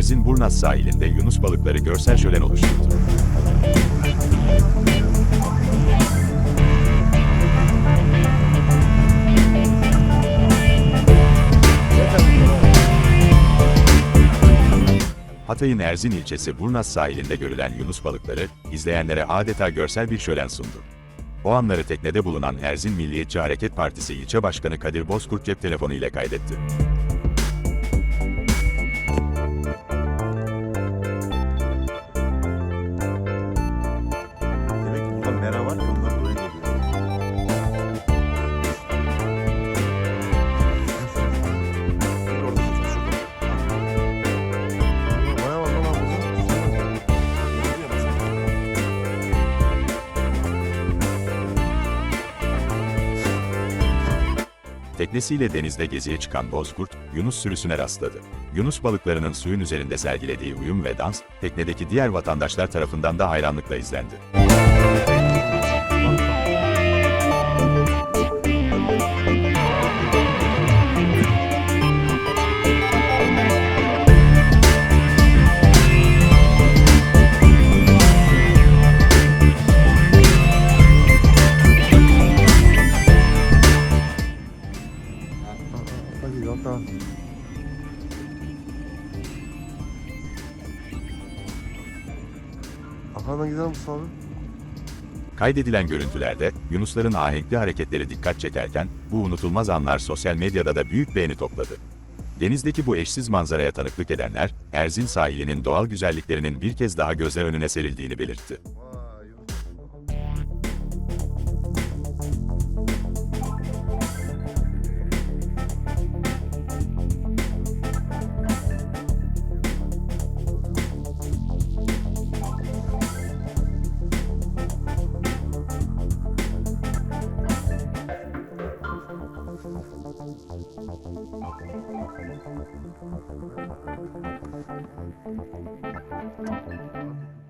Erzin Burnaz sahilinde Yunus balıkları görsel şölen oluşturdu. Hatay'ın Erzin ilçesi Burnaz sahilinde görülen Yunus balıkları, izleyenlere adeta görsel bir şölen sundu. O anları teknede bulunan Erzin Milliyetçi Hareket Partisi ilçe başkanı Kadir Bozkurt cep telefonu ile kaydetti. Burada mera var ki onlar buraya geliyor. Teknesiyle denizde geziye çıkan Bozkurt, Yunus sürüsüne rastladı. Yunus balıklarının suyun üzerinde sergilediği uyum ve dans, teknedeki diğer vatandaşlar tarafından da hayranlıkla izlendi. Hadi. Arkadan gidelim Mustafa abi. Kaydedilen görüntülerde, Yunusların ahenkli hareketleri dikkat çekerken, bu unutulmaz anlar sosyal medyada da büyük beğeni topladı. Denizdeki bu eşsiz manzaraya tanıklık edenler, Erzin sahilinin doğal güzelliklerinin bir kez daha gözler önüne serildiğini belirtti. Thank you.